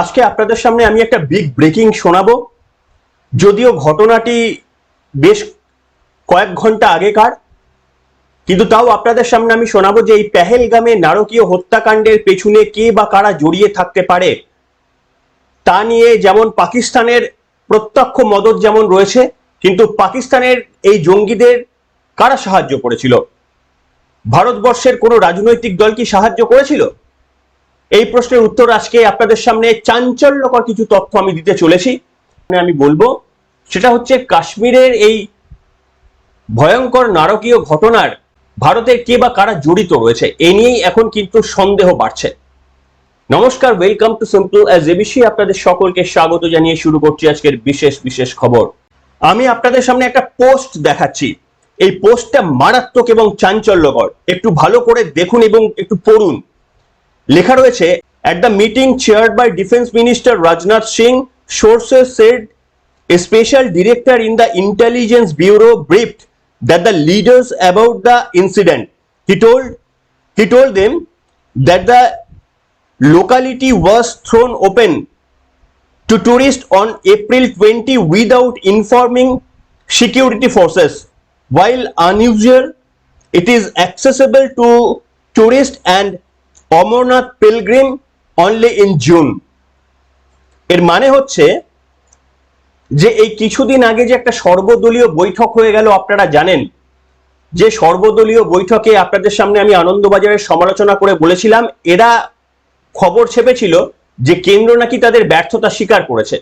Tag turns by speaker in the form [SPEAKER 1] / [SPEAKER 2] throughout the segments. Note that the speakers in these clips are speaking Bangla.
[SPEAKER 1] আজকে আপনাদের সামনে আমি একটা বিগ ব্রেকিং শোনাবো। যদিও ঘটনাটি বেশ কয়েক ঘণ্টা আগেকার, কিন্তু তাও আপনাদের সামনে আমি শোনাবো যে এই পেহেলগামে নারকীয় হত্যাকাণ্ডের পেছনে কে বা কারা জড়িয়ে থাকতে পারে। তা নিয়ে যেমন পাকিস্তানের প্রত্যক্ষ মদত যেমন রয়েছে, কিন্তু পাকিস্তানের এই জঙ্গিদের কারা সাহায্য করেছিল? ভারতবর্ষের কোনো রাজনৈতিক দল কি সাহায্য করেছিল? এই প্রশ্নের উত্তর আজকে আপনাদের সামনে চাঞ্চল্যকর কিছু তথ্য আমি দিতে চলেছি। আমি বলব, সেটা হচ্ছে কাশ্মীরের এই ভয়ঙ্কর নারকীয় ঘটনার ভারতের কে বা কারা জড়িত রয়েছে, এ নিয়েই এখন কিন্তু সন্দেহ বাড়ছে। নমস্কার welcome to simple as ABC আপনাদের সকলকে স্বাগত জানিয়ে শুরু করছি আজকের বিশেষ বিশেষ খবর। আমি আপনাদের সামনে একটা পোস্ট দেখাচ্ছি। এই পোস্টটা মারাত্মক এবং চাঞ্চল্যকর। একটু ভালো করে দেখুন এবং একটু পড়ুন। লেখা রয়েছে at the meeting chaired by defense minister rajnath singh sources said a special director in the intelligence bureau briefed that the leaders about the incident he told he told them that the locality was thrown open to tourists on April 20 without informing security forces. While unusual, it is accessible to tourists and Amarnath pilgrim only in June এর মানে হচ্ছে যে এই কিছুদিন আগে যে একটা সর্বদলীয় বৈঠক হয়ে গেল, আপনারা জানেন। যে সর্বদলীয় বৈঠকে আপনাদের সামনে আমি আনন্দবাজারের সমালোচনা করে বলেছিলাম, এরা খবর ছেপেছিল যে কেন্দ্র নাকি তাদের ব্যর্থতা স্বীকার করেছে।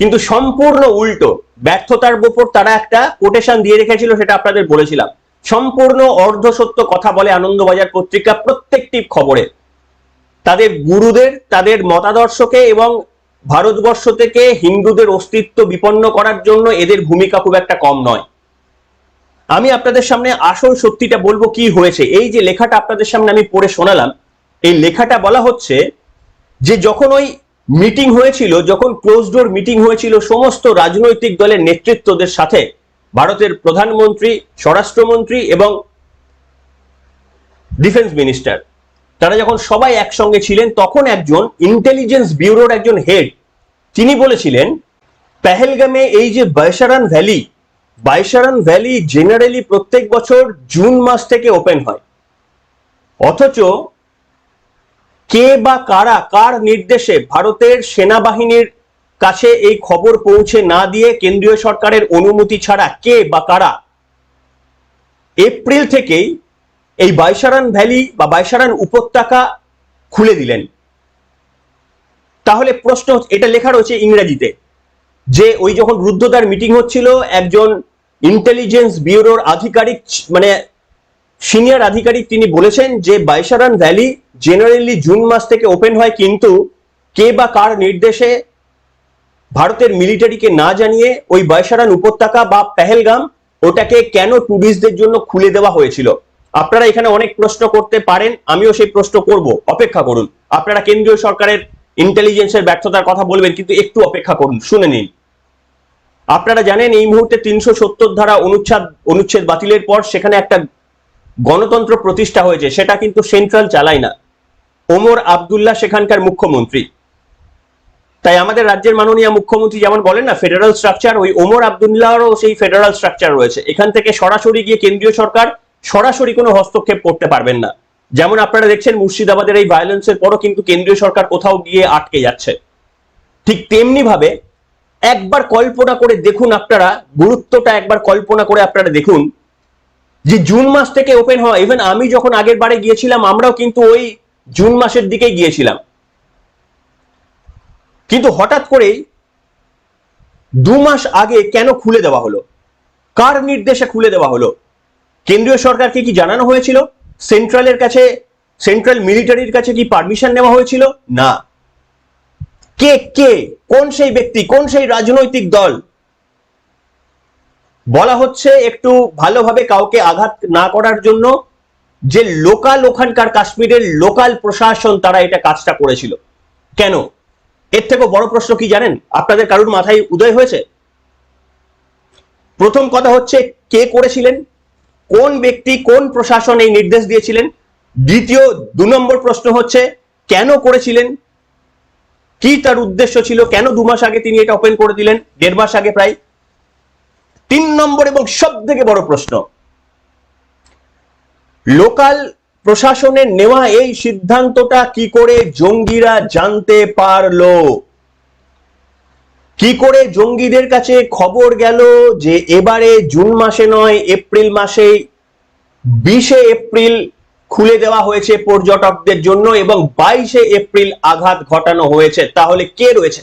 [SPEAKER 1] কিন্তু সম্পূর্ণ উল্টো, ব্যর্থতার উপর তারা একটা কোটেশন দিয়ে রেখেছিল, সেটা আপনাদের বলেছিলাম। সম্পূর্ণ অর্ধসত্য কথা বলে আনন্দবাজার পত্রিকা প্রত্যেকটি খবরে। তাদের গুরুদের, তাদের মতাদর্শকে এবং ভারতবর্ষ থেকে হিন্দুদের অস্তিত্ব বিপন্ন করার জন্য এদের ভূমিকা খুব একটা কম নয়। আমি আপনাদের সামনে আসল সত্যিটা বলব কি হয়েছে। এই যে লেখাটা আপনাদের সামনে আমি পড়ে শোনালাম, এই লেখাটা বলা হচ্ছে যে যখন ওই মিটিং হয়েছিল, যখন ক্লোজ ডোর মিটিং হয়েছিল, সমস্ত রাজনৈতিক দলের নেতৃত্বদের সাথে ভারতের প্রধানমন্ত্রী, স্বরাষ্ট্রমন্ত্রী এবং ডিফেন্স মিনিস্টার। তারা যখন সবাই একসঙ্গে ছিলেন, তখন একজন ইন্টেলিজেন্স ব্যুরোর একজন হেড, তিনি বলেছিলেন, পেহেলগামে এই যে Baisaran valley Baisaran valley generally প্রত্যেক বছর জুন মাস থেকে ওপেন হয়। অথচ কে বা কারা, কার নির্দেশে ভারতের সেনাবাহিনীর কাছে এই খবর পৌঁছে না দিয়ে কেন্দ্রীয় সরকারের অনুমতি ছাড়া কে বা কারা এপ্রিল থেকেই এই বাইশারান ভ্যালি বা বাইশারান উপত্যকা খুলে দিলেন। তাহলে প্রশ্ন, এটা লেখা রয়েছে ইংরেজিতে যে ওই যখন রুদ্ধদ্বার মিটিং হচ্ছিল, একজন ইন্টেলিজেন্স ব্যুরোর আধিকারিক মানে সিনিয়র আধিকারিক তিনি বলেছেন যে বাইশারান ভ্যালি জেনারেলি জুন মাস থেকে ওপেন হয়, কিন্তু কে বা কার নির্দেশে ভারতের মিলিটারিকে না জানিয়ে ওই বয়সারান উপত্যকা বা পেহেলগাম ওটাকে কেন টুরিস্টদের জন্য খুলে দেওয়া হয়েছিল? আপনারা এখানে অনেক প্রশ্ন করতে পারেন, আমিও সেই প্রশ্ন করব। অপেক্ষা করুন। আপনারা কেন্দ্রীয় সরকারের ইন্টেলিজেন্সের ব্যর্থতার কথা বলবেন, কিন্তু একটু অপেক্ষা করুন, শুনে নিন। আপনারা জানেন, এই মুহূর্তে তিনশো সত্তর ধারা অনুচ্ছেদ অনুচ্ছেদ বাতিলের পর সেখানে একটা গণতন্ত্র প্রতিষ্ঠা হয়েছে, সেটা কিন্তু সেন্ট্রাল চালায় না। ওমর আবদুল্লাহ সেখানকার মুখ্যমন্ত্রী। তাই আমাদের রাজ্যের মাননীয় মুখ্যমন্ত্রী যেমন বলেন না ফেডারাল স্ট্রাকচার ওই ওমর আবদুল্লাহরও সেই ফেডারাল স্ট্রাকচার রয়েছে। এখান থেকে সরাসরি গিয়ে কেন্দ্রীয় সরকার সরাসরি কোনো হস্তক্ষেপ করতে পারবেন না। যেমন আপনারা দেখছেন মুর্শিদাবাদের এই ভায়োলেন্সের পরও কিন্তু কেন্দ্রীয় সরকার কোথাও গিয়ে আটকে যাচ্ছে। ঠিক তেমনি ভাবে একবার কল্পনা করে দেখুন আপনারা, গুরুত্বটা একবার কল্পনা করে আপনারা দেখুন, যে জুন মাস থেকে ওপেন হয় ইভেন আমি যখন আগের বারে গিয়েছিলাম, আমরাও কিন্তু ওই জুন মাসের দিকেই গিয়েছিলাম। কিন্তু হঠাৎ করেই দু মাস আগে কেন খুলে দেওয়া হলো? কার নির্দেশে খুলে দেওয়া হলো? কেন্দ্রীয় সরকারকে কি জানানো হয়েছিল? সেন্ট্রালের কাছে, সেন্ট্রাল মিলিটারির কাছে কি পারমিশন নেওয়া হয়েছিল? না। কে কে, কোন সেই ব্যক্তি, কোন সেই রাজনৈতিক দল? বলা হচ্ছে একটু ভালোভাবে কাউকে আঘাত না করার জন্য যে লোকাল ওখানকার কাশ্মীরের লোকাল প্রশাসন তারা এটা কাজটা করেছিল। কেন? এর থেকেও বড় প্রশ্ন কি জানেন? আপনাদের কারুর মাথায় উদয় হয়েছে? প্রথম কথা হচ্ছে, কে করেছিলেন? কোন ব্যক্তি কোন প্রশাসন এই নির্দেশ দিয়েছিলেন? দ্বিতীয়, দু নম্বর প্রশ্ন হচ্ছে, কেন করেছিলেন? কি তার উদ্দেশ্য ছিল? কেন দু মাস আগে তিনি এটা ওপেন করে দিলেন? দেড় মাস আগে প্রায়। তিন নম্বর এবং সব থেকে বড় প্রশ্ন, লোকাল প্রশাসনের নেওয়া এই সিদ্ধান্তটা কি করে জঙ্গিরা জানতে পারল? কি করে জঙ্গিদের কাছে খবর গেল যে এবারে জুন মাসে নয়, এপ্রিল মাসে বিশে এপ্রিল খুলে দেওয়া হয়েছে পর্যটকদের জন্য এবং বাইশে এপ্রিল আঘাত ঘটানো হয়েছে। তাহলে কে রয়েছে?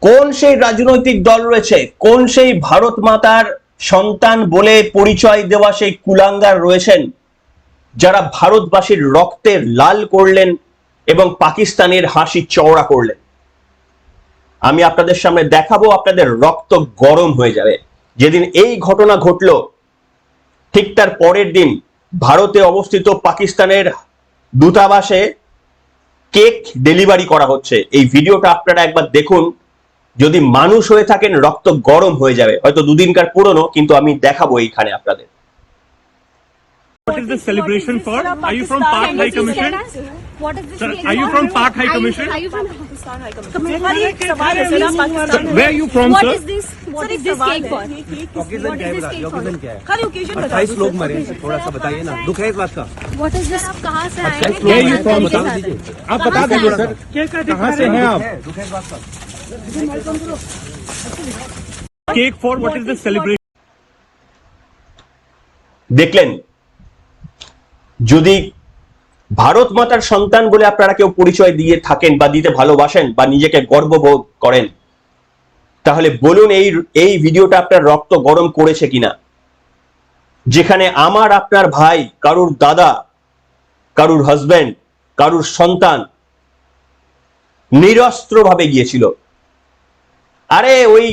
[SPEAKER 1] কোন সেই রাজনৈতিক দল রয়েছে? কোন সেই ভারত মাতার সন্তান বলে পরিচয় দেওয়া সেই কুলাঙ্গার রয়েছেন? যারা ভারতবাসীর রক্তের লাল করলেন এবং পাকিস্তানের হাসি চওড়া করলেন। আমি আপনাদের সামনে দেখাবো আপনাদের রক্ত গরম হয়ে যাবে। যেদিন এই ঘটনা ঘটলো, ঠিক তার পরের দিন ভারতে অবস্থিত পাকিস্তানের দূতাবাসে কেক ডেলিভারি করা হচ্ছে। এই ভিডিওটা আপনারা একবার দেখুন। যদি মানুষ হয়ে থাকেন, রক্ত গরম হয়ে যাবে। হয়তো দুদিনকার পুরনো, কিন্তু আমি দেখাবো এইখানে আপনাদের।
[SPEAKER 2] What is this celebration for? Are you from Pak High Commission?
[SPEAKER 3] What is this?
[SPEAKER 2] Sir,
[SPEAKER 3] cake
[SPEAKER 2] are you
[SPEAKER 3] for?
[SPEAKER 2] from Pak High
[SPEAKER 3] Are you-
[SPEAKER 2] Commission?
[SPEAKER 3] Are you from Pakistan High Commission?
[SPEAKER 4] हमारी एक सवाल है सर आप पाकिस्तान में
[SPEAKER 2] Where are you from,
[SPEAKER 3] What
[SPEAKER 2] sir?
[SPEAKER 3] is this? What
[SPEAKER 4] sir,
[SPEAKER 3] is
[SPEAKER 4] एक
[SPEAKER 3] this
[SPEAKER 4] सवाल
[SPEAKER 3] cake
[SPEAKER 4] है,
[SPEAKER 3] for?
[SPEAKER 4] ये केक किस-
[SPEAKER 5] ऑक्सीजन
[SPEAKER 3] What
[SPEAKER 5] क्या
[SPEAKER 3] is
[SPEAKER 5] है
[SPEAKER 3] this
[SPEAKER 5] बता
[SPEAKER 3] cake
[SPEAKER 5] ऑक्सीजन
[SPEAKER 3] for?
[SPEAKER 5] क्या है
[SPEAKER 4] खाली ओकेजन बता
[SPEAKER 5] अट्ठाईस
[SPEAKER 4] दो
[SPEAKER 5] लोग
[SPEAKER 4] सर।
[SPEAKER 5] मरे हैं थोड़ा सा बताइए ना दुख है इस बात का
[SPEAKER 3] What is this? आप कहाँ से आए हैं?
[SPEAKER 5] अट्ठाईस
[SPEAKER 2] Where are you
[SPEAKER 3] क्या
[SPEAKER 2] from,
[SPEAKER 3] जानकारी
[SPEAKER 5] बता
[SPEAKER 3] के साथ?
[SPEAKER 5] दीजिए
[SPEAKER 2] आप
[SPEAKER 3] कहाँ
[SPEAKER 2] बता
[SPEAKER 3] से
[SPEAKER 2] दीजिए
[SPEAKER 3] आए?
[SPEAKER 2] सर कहाँ से हैं आप
[SPEAKER 5] है दुख है इस बात का
[SPEAKER 2] cake for what is this celebration
[SPEAKER 1] দেখলেন যদি ভারত মাতার সন্তান বলে আপনারা কেউ পরিচয় দিয়ে থাকেন বা দিতে ভালোবাসেন বা নিজেকে গর্ববোধ করেন, তাহলে বলুন এই এই ভিডিওটা আপনার রক্ত গরম করেছে কিনা। যেখানে আমার, আপনার ভাই, কারুর দাদা, কারুর হাজবেন্ড কারুর সন্তান নিরস্ত্রভাবে গিয়েছিল। আরে ওই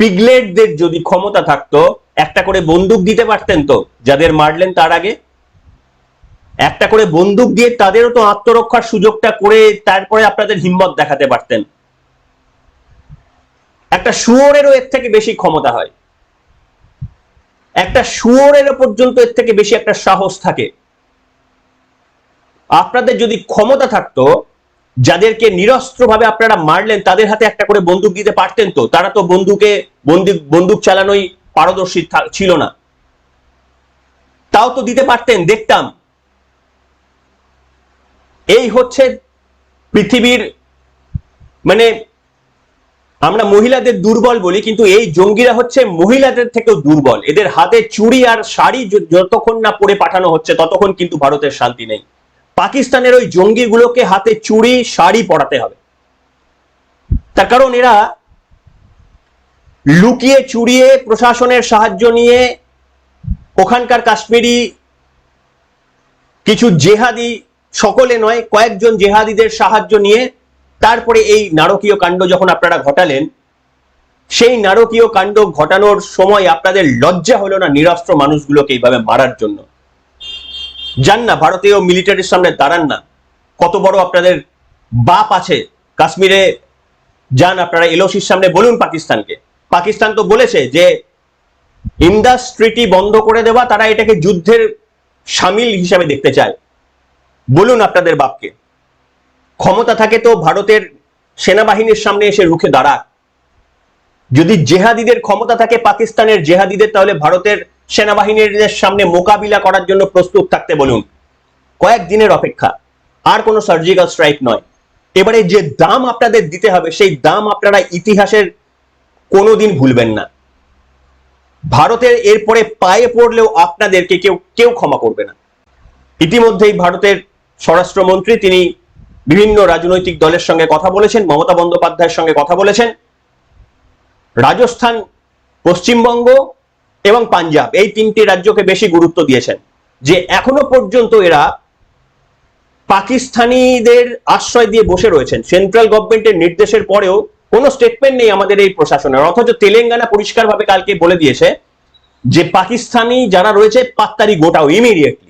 [SPEAKER 1] পিগলেটদের যদি ক্ষমতা থাকতো, একটা করে বন্দুক দিতে পারতেন তো, যাদের মারলেন তার আগে। একটা করে বন্দুক দিয়ে তাদেরও তো আত্মরক্ষার সুযোগটা করে তারপরে আপনাদের হিম্মত দেখাতে পারতেন। একটা শুয়োরেরও এর থেকে বেশি ক্ষমতা হয়। একটা শুয়োরেরও পর্যন্ত এর থেকে বেশি একটা সাহস থাকে। আপনাদের যদি ক্ষমতা থাকতো, যাদেরকে নিরস্ত্রভাবে আপনারা মারলেন, তাদের হাতে একটা করে বন্দুক দিতে পারতেন তো, তারা তো বন্দুকে বন্দুক বন্দুক চালানোই পারদর্শী ছিল না। তাও তো দিতে পারতেন, দেখতাম। এই হচ্ছে পৃথিবীর মানে আমরা মহিলাদের দুর্বল বলি, কিন্তু এই জঙ্গিরা হচ্ছে মহিলাদের থেকেও দুর্বল। এদের হাতে চুড়ি আর শাড়ি যতক্ষণ না পরে পাঠানো হচ্ছে, ততক্ষণ কিন্তু ভারতের শান্তি নেই। পাকিস্তানের ওই জঙ্গিগুলোকে হাতে চুড়ি, শাড়ি পরাতে হবে। তার কারণ এরা লুকিয়ে চুরিয়ে প্রশাসনের সাহায্য নিয়ে ওখানকার কাশ্মীরি কিছু জেহাদি সকলে নয়, কয়েকজন জেহাদিদের সাহায্য নিয়ে তারপরে এই নারকীয় কাণ্ড যখন আপনারা ঘটালেন, সেই নারকীয় কাণ্ড ঘটানোর সময় আপনাদের লজ্জা হলো না নিরস্ত্র মানুষগুলোকে এইভাবে মারার জন্য? যান না, ভারতীয় মিলিটারির সামনে দাঁড়ান না। কত বড় আপনাদের বাপ আছে, কাশ্মীরে যান আপনারা, এলওসির সামনে বলুন পাকিস্তানকে। পাকিস্তান তো বলেছে যে, ইন্ডাস্ট্রিটি বন্ধ করে দেওয়া, তারা এটাকে যুদ্ধের সামিল হিসাবে দেখতে চায়। বলুন আপনাদের বাপকে। ক্ষমতা থাকে তো ভারতের সেনাবাহিনীর সামনে এসে রুখে দাঁড়াক। যদি জেহাদিদের ক্ষমতা থাকে পাকিস্তানের জেহাদিদের, তাহলে ভারতের সেনাবাহিনীর সামনে মোকাবিলা করার জন্য প্রস্তুত থাকতে বলুন। কয়েক দিনের অপেক্ষা, আর কোনো সার্জিক্যাল স্ট্রাইক নয়। এবারে যে দাম আপনাদের দিতে হবে, সেই দাম আপনারা ইতিহাসের কোনোদিন ভুলবেন না। ভারতের এরপরে পায়ে পড়লেও আপনাদেরকে কেউ কেউ ক্ষমা করবে না। ইতিমধ্যেই ভারতের স্বরাষ্ট্রমন্ত্রী তিনি বিভিন্ন রাজনৈতিক দলের সঙ্গে কথা বলেছেন, মমতা বন্দ্যোপাধ্যায়ের সঙ্গে কথা বলেছেন। রাজস্থান, পশ্চিমবঙ্গ এবং পাঞ্জাব এই তিনটি রাজ্যকে বেশি গুরুত্ব দিয়েছেন। যে এখনও পর্যন্ত এরা পাকিস্তানিদের আশ্রয় দিয়ে বসে রয়েছেন। সেন্ট্রাল গভর্নমেন্টের নির্দেশের পরেও কোনো স্টেটমেন্ট নেই আমাদের এই প্রশাসনের। অথচ তেলেঙ্গানা পরিষ্কারভাবে কালকে বলে দিয়েছে যে পাকিস্তানি যারা রয়েছে, পাত্তারি গোটাও ইমিডিয়েটলি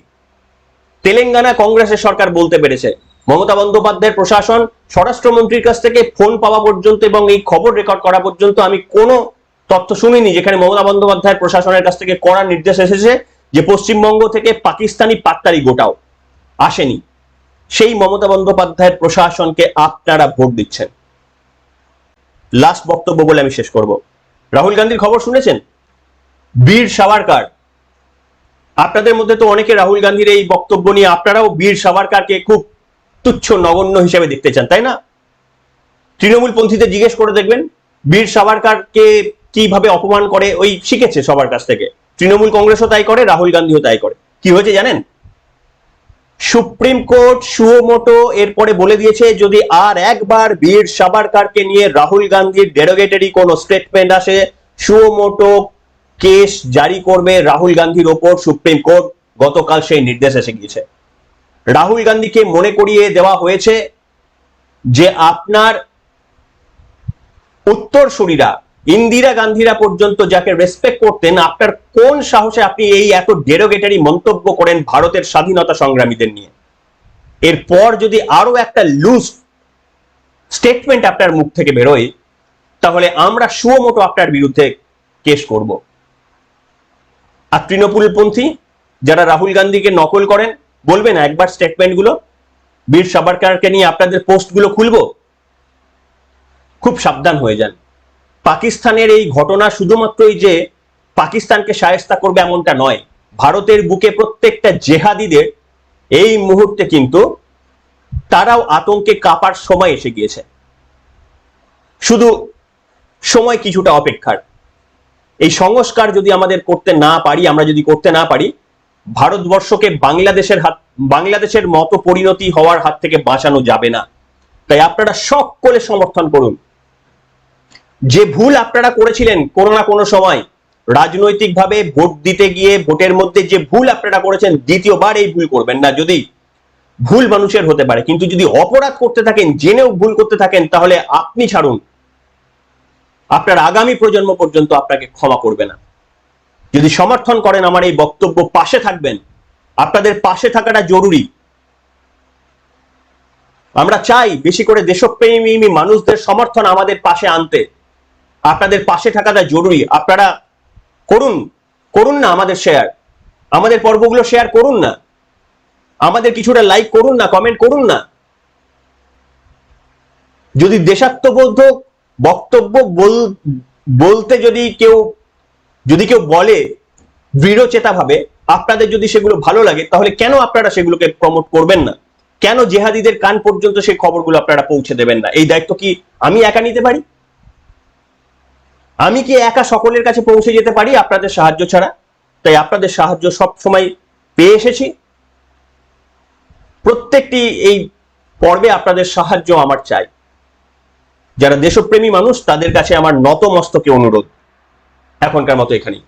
[SPEAKER 1] তেলেঙ্গানা কংগ্রেসের সরকার বলতে পেরেছে। মমতা বন্দ্যোপাধ্যায়ের প্রশাসন, স্বরাষ্ট্রমন্ত্রীর কাছ থেকে ফোন পাওয়া পর্যন্ত এবং এই খবর রেকর্ড করা পর্যন্ত আমি কোনো তথ্য শুনিনি যেখানে মমতা বন্দ্যোপাধ্যায়ের প্রশাসনের কাছ থেকে কড়া নির্দেশ এসেছে যে পশ্চিমবঙ্গ থেকে পাকিস্তানি পাত্তারি গোটাও আসেনি। সেই মমতা বন্দ্যোপাধ্যায়ের প্রশাসনকে আপনারা ভোট দিচ্ছেন। লাস্ট বক্তব্য বলে আমি শেষ করব। রাহুল গান্ধীর খবর শুনেছেন? বীর সাভারকার আপনাদের মধ্যে তো অনেকে রাহুল গান্ধীর এই বক্তব্য নিয়ে আপনারাও বীর সাভারকারকে খুব তুচ্ছ নগণ্য হিসেবে দেখতে চান, তাই না? তৃণমূল পন্থীতে জিজ্ঞেস করে দেখবেন, বীর সাভারকারকে কীভাবে অপমান করে, ওই শিখেছে সবার কাছ থেকে। তৃণমূল কংগ্রেসও তাই করে, রাহুল গান্ধীও তাই করে। কি হয়েছে জানেন? সুপ্রিম কোর্ট সুমোটো এরপরে বলে দিয়েছে, যদি আর একবার বীর সাভারকারকে নিয়ে রাহুল গান্ধীর ডেরোগেটরি কোন স্টেটমেন্ট আসে সুমোটো কেস জারি করবে রাহুল গান্ধীর ওপর সুপ্রিম কোর্ট। গতকাল সেই নির্দেশ এসে গিয়েছে। রাহুল গান্ধীকে মনে করিয়ে দেওয়া হয়েছে যে আপনার উত্তরসূরিরা, ইন্দিরা গান্ধীরা পর্যন্ত যাকে রেসপেক্ট করতেন, আপনার কোন সাহসে আপনি এই এত ডেরোগেটারি মন্তব্য করেন ভারতের স্বাধীনতা সংগ্রামীদের নিয়ে? এরপর যদি আরও একটা লুজ স্টেটমেন্ট আপনার মুখ থেকে বেরোয়, তাহলে আমরা সুমোটো আপনার বিরুদ্ধে কেস করব। আর তৃণমূলপন্থী যারা রাহুল গান্ধীকে নকল করেন বলবেন একবার স্টেটমেন্টগুলো বীর সাভারকারকে নিয়ে আপনাদের পোস্টগুলো খুলবো? খুব সাবধান হয়ে যান। পাকিস্তানের এই ঘটনা শুধুমাত্রই যে পাকিস্তানকে সায়স্তা করবে এমনটা নয়, ভারতের বুকে প্রত্যেকটা জেহাদিদের এই মুহূর্তে কিন্তু তারাও আতঙ্কে কাপার সময় এসে গিয়েছে। শুধু সময় কিছুটা অপেক্ষার। এই সংস্কার যদি আমাদের করতে না পারি, আমরা যদি করতে না পারি, ভারতবর্ষকে বাংলাদেশের হাত, বাংলাদেশের মতো পরিণতি হওয়ার হাত থেকে বাঁচানো যাবে না। তাই আপনারা সকলে সমর্থন করুন। যে ভুল আপনারা করেছিলেন কোনো না কোনো সময়, রাজনৈতিকভাবে ভোট দিতে গিয়ে ভোটের মধ্যে যে ভুল আপনারা করেছেন, দ্বিতীয়বার এই ভুল করবেন না। যদি ভুল মানুষের হতে পারে, কিন্তু যদি অপরাধ করতে থাকেন, জেনেও ভুল করতে থাকেন, তাহলে আপনি ছাড়ুন। আপনার আগামী প্রজন্ম পর্যন্ত আপনাকে ক্ষমা করবে না। যদি সমর্থন করেন আমার এই বক্তব্য পাশে থাকবেন, আপনাদের পাশে থাকাটা জরুরি। আমরা চাই বেশি করে দেশপ্রেমী মানুষদের সমর্থন আমাদের পাশে আনতে। আপনাদের পাশে থাকাটা জরুরি। আপনারা করুন করুন না আমাদের শেয়ার আমাদের পর্বগুলো শেয়ার করুন না। আমাদের কিছুটা লাইক করুন না কমেন্ট করুন না। যদি দেশাত্মবোধক বক্তব্য বল- বলতে যদি কেউ যদি কেউ বলে দৃঢ় চেতা ভাবে আপনাদের যদি সেগুলো ভালো লাগে, তাহলে কেন আপনারা সেগুলোকে প্রমোট করবেন না? কেন জেহাদিদের কান পর্যন্ত সেই খবরগুলো আপনারা পৌঁছে দেবেন না? এই দায়িত্ব কি আমি একা নিতে পারি? আমি কি একা সকলের কাছে পৌঁছে যেতে পারি আপনাদের সাহায্য ছাড়া? তাই আপনাদের সাহায্য সব সময় পেয়ে এসেছি। প্রত্যেকটি এই পর্বে আপনাদের সাহায্য আমার চাই। যারা দেশপ্রেমী মানুষ তাদের কাছে আমার নতমস্তকে অনুরোধ। এখনকার মতো এখানেই।